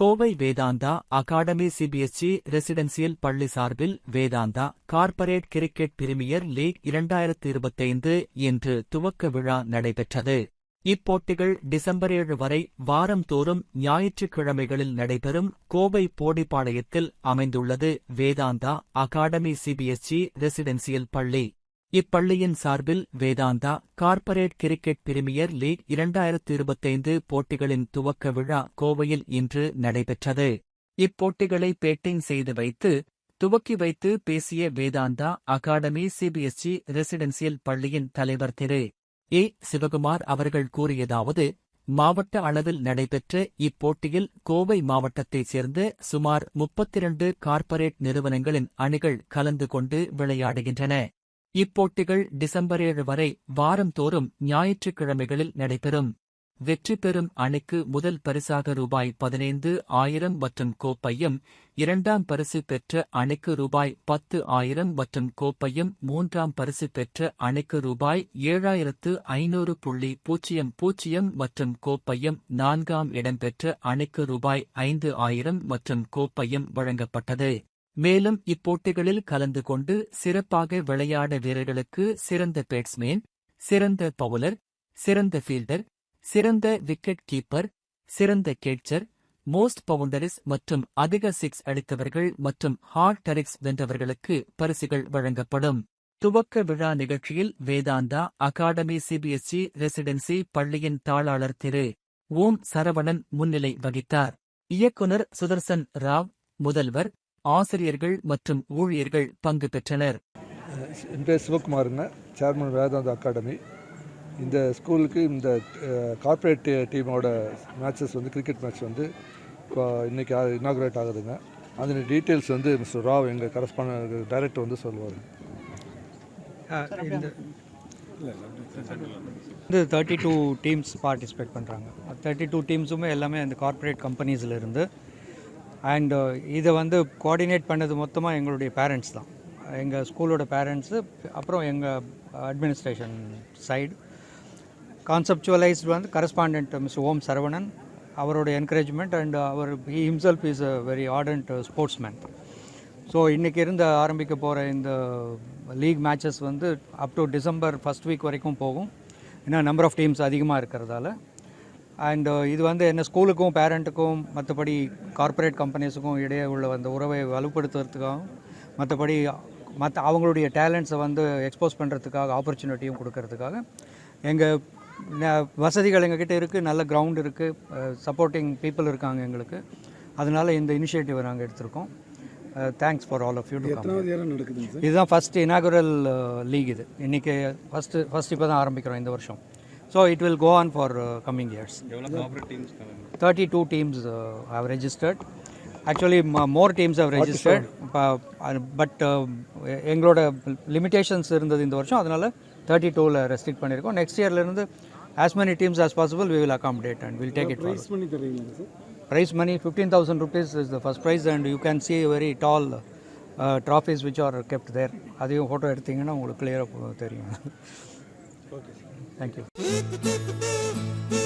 Kovai Vedanta academy CBSE residential பள்ளி சார்பில் Vedanta corporate cricket premier league இரண்டாயிரத்து இருபத்தைந்து இன்று துவக்க விழா நடைபெற்றது. இப்போட்டிகள் டிசம்பர் ஏழு வரை வாரந்தோறும் ஞாயிற்றுக்கிழமைகளில் நடைபெறும் கோவை போடிப்பாளையத்தில் அமைந்துள்ளது வேதாந்தா அகாடமி சிபிஎஸ்இ ரெசிடென்சியல் பள்ளி. இப்பள்ளியின் சார்பில் Vedanta corporate cricket premier league இரண்டாயிரத்து இருபத்தைந்து போட்டிகளின் துவக்க விழா கோவையில் இன்று நடைபெற்றது. இப்போட்டிகளை பேட்டிங் செய்து வைத்து துவக்கி வைத்து பேசிய வேதாந்தா அகாடமி சிபிஎஸ்இ ரெசிடென்சியல் பள்ளியின் தலைவர் திரு. ஏ. சிவகுமார் அவர்கள் கூறியதாவது மாவட்ட அளவில் நடைபெற்ற இப்போட்டியில் கோவை மாவட்டத்தைச் சேர்ந்த சுமார் முப்பத்திரண்டு கார்ப்பரேட் நிறுவனங்களின் அணிகள் கலந்து கொண்டு விளையாடுகின்றன. இப்போட்டிகள் டிசம்பர் ஏழு வரை வாரந்தோறும் ஞாயிற்றுக்கிழமைகளில் நடைபெறும். வெற்றி பெறும் அணிக்கு முதல் பரிசாக ரூபாய் பதினைந்து ஆயிரம் மற்றும் கோப்பையும் இரண்டாம் பரிசு பெற்ற அணிக்கு ரூபாய் பத்து ஆயிரம் மற்றும் கோப்பையும் மூன்றாம் பரிசு பெற்ற அணிக்கு ரூபாய் ஏழாயிரத்து ஐநூறு புள்ளி பூஜ்ஜியம் பூஜ்ஜியம் மற்றும் கோப்பையும் நான்காம் இடம்பெற்ற அணிக்கு ரூபாய் ஐந்து ஆயிரம் மற்றும் கோப்பையும் வழங்கப்பட்டது. மேலும் இப்போட்டிகளில் கலந்து கொண்டு சிறப்பாக விளையாட வீரர்களுக்கு சிறந்த பேட்ஸ்மேன் சிறந்த பவுலர் சிறந்த ஃபீல்டர் சிறந்த விக்கெட் கீப்பர் சிறந்த கேட்சர் மோஸ்ட் பவுண்டரிஸ் மற்றும் அதிக சிக்ஸ் அடித்தவர்கள் மற்றும் ஹார்ட் டரிக்ஸ் வென்றவர்களுக்கு பரிசுகள் வழங்கப்படும். துவக்க விழா நிகழ்ச்சியில் வேதாந்தா அகாடமி சிபிஎஸ்இ ரெசிடென்சி பள்ளியின் தாளாளர் திரு. ஓம் சரவணன் முன்னிலை வகித்தார். இயக்குனர் சுதர்சன் ராவ் முதல்வர் ஆசிரியர்கள் மற்றும் ஊழியர்கள் பங்கு பெற்றனர். என் பேர் சிவகுமாருங்க. சேர்மன் வேதாந்த அகாடமி. இந்த ஸ்கூலுக்கு இந்த கார்ப்பரேட் டீமோட மேட்சஸ் வந்து கிரிக்கெட் மேட்ச் வந்து இப்போ இன்றைக்கி இனாகுரேட் ஆகுதுங்க. அதன் டீட்டெயில்ஸ் வந்து மிஸ்டர் ராவ் எங்கள் கரஸ்பாண்ட் டைரக்டர் வந்து சொல்லுவார். இந்த தேர்ட்டி டூ டீம்ஸ் பார்ட்டிசிபேட் பண்ணுறாங்க தேர்ட்டி டூ டீம்ஸுமே எல்லாமே அந்த கார்ப்பரேட் கம்பெனிஸில் இருந்து அண்டு uh, இதை வந்து கோஆர்டினேட் பண்ணது மொத்தமாக எங்களுடைய பேரண்ட்ஸ் தான். எங்கள் ஸ்கூலோட பேரண்ட்ஸு அப்புறம் எங்கள் அட்மினிஸ்ட்ரேஷன் சைடு கான்செப்டுவலைஸ்டு வந்து கரஸ்பாண்டன்ட் மிஸ் ஓம் சரவணன் அவரோட encouragement and our he himself is a very ardent sportsman so இன்றைக்கி இருந்து ஆரம்பிக்க போகிற இந்த லீக் மேட்சஸ் வந்து up to December first week வரைக்கும் போகும். ஏன்னா நம்பர் ஆஃப் டீம்ஸ் அதிகமாக இருக்கிறதால. அண்ட் இது வந்து என்ன ஸ்கூலுக்கும் பேரண்ட்டுக்கும் மற்றபடி கார்ப்பரேட் கம்பெனிஸுக்கும் இடையே உள்ள அந்த உறவை வலுப்படுத்துறதுக்காகவும் மற்றபடி மற்ற அவங்களுடைய டேலண்ட்ஸை வந்து எக்ஸ்போஸ் பண்ணுறதுக்காக ஆப்பர்ச்சுனிட்டியும் கொடுக்கறதுக்காக எங்கள் வசதிகள் எங்ககிட்ட இருக்குது நல்ல கிரவுண்ட் இருக்குது சப்போர்ட்டிங் பீப்புள் இருக்காங்க எங்களுக்கு. அதனால் இந்த இனிஷியேட்டிவை நாங்கள் எடுத்திருக்கோம். Thanks for all of you இதுதான் ஃபஸ்ட் இனாகுரல் லீக் இது. இன்றைக்கி ஃபஸ்ட்டு ஃபஸ்ட் இப்போ தான் ஆரம்பிக்கிறோம் இந்த வருஷம். So it will go on for coming years thirty two teams have registered actually more teams have registered but எங்களோட லிமிடேஷன்ஸ் இருந்தது இந்த வருஷம். அதனால் தேர்ட்டி டூவில் ரெஸ்ட்ரிக்ட் பண்ணியிருக்கோம். நெக்ஸ்ட் இயர்லேருந்து as many teams as possible we will accommodate and we'll take it forward. பண்ணி தர்றீங்களா sir Prize money 15,000 rupees is the first prize and you can see very tall uh, trophies which are kept there. அதையும் photo எடுத்தீங்கன்னா உங்களுக்கு கிளியராக தெரியும். Thank you.